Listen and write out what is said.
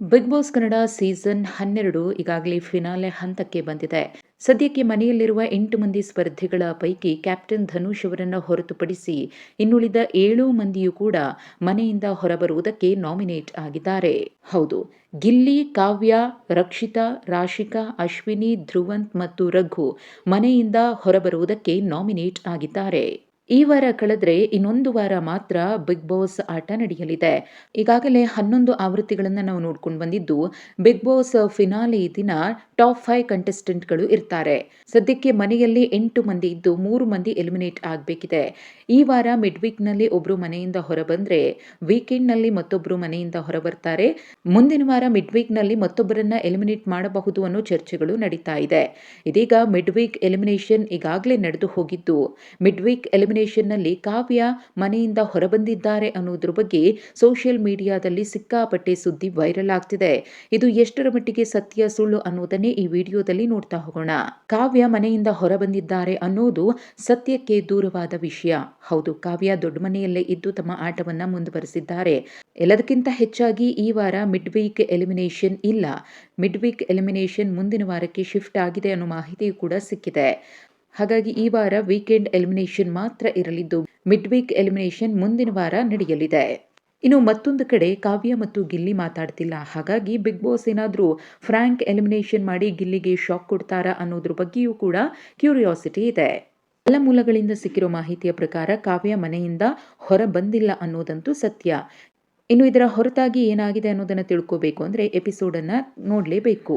Big boss Kannada season ಹನ್ನೆರಡು ಈಗಾಗಲೇ finale ಹಂತಕ್ಕೆ ಬಂದಿದೆ. ಸದ್ಯಕ್ಕೆ ಮನೆಯಲ್ಲಿರುವ ಎಂಟು ಮಂದಿ ಸ್ಪರ್ಧಿಗಳ ಪೈಕಿ ಕ್ಯಾಪ್ಟನ್ ಧನುಷ್ ಅವರನ್ನು ಹೊರತುಪಡಿಸಿ ಇನ್ನುಳಿದ ಏಳು ಮಂದಿಯೂ ಕೂಡ ಮನೆಯಿಂದ ಹೊರಬರುವುದಕ್ಕೆ ನಾಮಿನೇಟ್ ಆಗಿದ್ದಾರೆ. ಹೌದು, ಗಿಲ್ಲಿ, ಕಾವ್ಯ, ರಕ್ಷಿತಾ, ರಾಶಿಕಾ, ಅಶ್ವಿನಿ, ಧ್ರುವಂತ್ ಮತ್ತು ರಘು ಮನೆಯಿಂದ ಹೊರಬರುವುದಕ್ಕೆ ನಾಮಿನೇಟ್ ಆಗಿದ್ದಾರೆ. ಈ ವಾರ ಕಳೆದ್ರೆ ಇನ್ನೊಂದು ವಾರ ಮಾತ್ರ ಬಿಗ್ ಬಾಸ್ ಆಟ ನಡೆಯಲಿದೆ. ಈಗಾಗಲೇ ಹನ್ನೊಂದು ಆವೃತ್ತಿಗಳನ್ನು ನಾವು ನೋಡ್ಕೊಂಡು ಬಂದಿದ್ದು ಬಿಗ್ ಬಾಸ್ ಫಿನಾಲೆ ದಿನ ಟಾಪ್ ಫೈವ್ ಕಂಟೆಸ್ಟೆಂಟ್ಗಳು ಇರ್ತಾರೆ. ಸದ್ಯಕ್ಕೆ ಮನೆಯಲ್ಲಿ ಎಂಟು ಮಂದಿ ಇದ್ದು ಮೂರು ಮಂದಿ ಎಲಿಮಿನೇಟ್ ಆಗಬೇಕಿದೆ. ಈ ವಾರ ಮಿಡ್ ವೀಕ್ನಲ್ಲಿ ಒಬ್ಬರು ಮನೆಯಿಂದ ಹೊರಬಂದ್ರೆ ವೀಕೆಂಡ್ನಲ್ಲಿ ಮತ್ತೊಬ್ಬರು ಮನೆಯಿಂದ ಹೊರಬರ್ತಾರೆ. ಮುಂದಿನ ವಾರ ಮಿಡ್ ವೀಕ್ನಲ್ಲಿ ಮತ್ತೊಬ್ಬರನ್ನ ಎಲಿಮಿನೇಟ್ ಮಾಡಬಹುದು ಅನ್ನೋ ಚರ್ಚೆಗಳು ನಡೀತಾ ಇದೆ. ಇದೀಗ ಮಿಡ್ ವೀಕ್ ಎಲಿಮಿನೇಷನ್ ಈಗಾಗಲೇ ನಡೆದು ಹೋಗಿದ್ದು ಮಿಡ್ ವೀಕ್ ಎಲಿಮಿನೇಷನ್ನಲ್ಲಿ ಕಾವ್ಯ ಮನೆಯಿಂದ ಹೊರಬಂದಿದ್ದಾರೆ ಅನ್ನೋದ್ರ ಬಗ್ಗೆ ಸೋಷಿಯಲ್ ಮೀಡಿಯಾದಲ್ಲಿ ಸಿಕ್ಕಾಪಟ್ಟೆ ಸುದ್ದಿ ವೈರಲ್ ಆಗ್ತಿದೆ. ಇದು ಎಷ್ಟರ ಮಟ್ಟಿಗೆ ಸತ್ಯ ಸುಳ್ಳು ಅನ್ನೋದನ್ನೇ ಈ ವಿಡಿಯೋದಲ್ಲಿ ನೋಡ್ತಾ ಹೋಗೋಣ. ಕಾವ್ಯ ಮನೆಯಿಂದ ಹೊರಬಂದಿದ್ದಾರೆ ಅನ್ನೋದು ಸತ್ಯಕ್ಕೆ ದೂರವಾದ ವಿಷಯ. ಹೌದು, ಕಾವ್ಯ ದೊಡ್ಡ ಮನೆಯಲ್ಲೇ ಇದ್ದು ತಮ್ಮ ಆಟವನ್ನ ಮುಂದುವರೆಸಿದ್ದಾರೆ. ಎಲ್ಲದಕ್ಕಿಂತ ಹೆಚ್ಚಾಗಿ ಈ ವಾರ ಮಿಡ್ ವೀಕ್ ಎಲಿಮಿನೇಷನ್ ಇಲ್ಲ. ಮಿಡ್ ವೀಕ್ ಎಲಿಮಿನೇಷನ್ ಮುಂದಿನ ವಾರಕ್ಕೆ ಶಿಫ್ಟ್ ಆಗಿದೆ ಅನ್ನೋ ಮಾಹಿತಿಯೂ ಕೂಡ ಸಿಕ್ಕಿದೆ. ಹಾಗಾಗಿ ಈ ವಾರ ವೀಕೆಂಡ್ ಎಲಿಮಿನೇಷನ್ ಮಾತ್ರ ಇರಲಿದ್ದು ಮಿಡ್ ವೀಕ್ ಎಲಿಮಿನೇಷನ್ ಮುಂದಿನ ವಾರ ನಡೆಯಲಿದೆ. ಇನ್ನು ಮತ್ತೊಂದು ಕಡೆ ಕಾವ್ಯ ಮತ್ತು ಗಿಲ್ಲಿ ಮಾತಾಡ್ತಿಲ್ಲ. ಹಾಗಾಗಿ ಬಿಗ್ ಬಾಸ್ ಏನಾದರೂ ಫ್ರ್ಯಾಂಕ್ ಎಲಿಮಿನೇಷನ್ ಮಾಡಿ ಗಿಲ್ಲಿಗೆ ಶಾಕ್ ಕೊಡ್ತಾರಾ ಅನ್ನೋದ್ರ ಬಗ್ಗೆಯೂ ಕೂಡ ಕ್ಯೂರಿಯಾಸಿಟಿ ಇದೆ. ಎಲ್ಲ ಮೂಲಗಳಿಂದ ಸಿಕ್ಕಿರೋ ಮಾಹಿತಿಯ ಪ್ರಕಾರ ಕಾವ್ಯ ಮನೆಯಿಂದ ಹೊರ ಬಂದಿಲ್ಲ ಅನ್ನೋದಂತೂ ಸತ್ಯ. ಇನ್ನು ಇದರ ಹೊರತಾಗಿ ಏನಾಗಿದೆ ಅನ್ನೋದನ್ನು ತಿಳ್ಕೋಬೇಕು ಅಂದರೆ ಎಪಿಸೋಡನ್ನು ನೋಡಲೇಬೇಕು.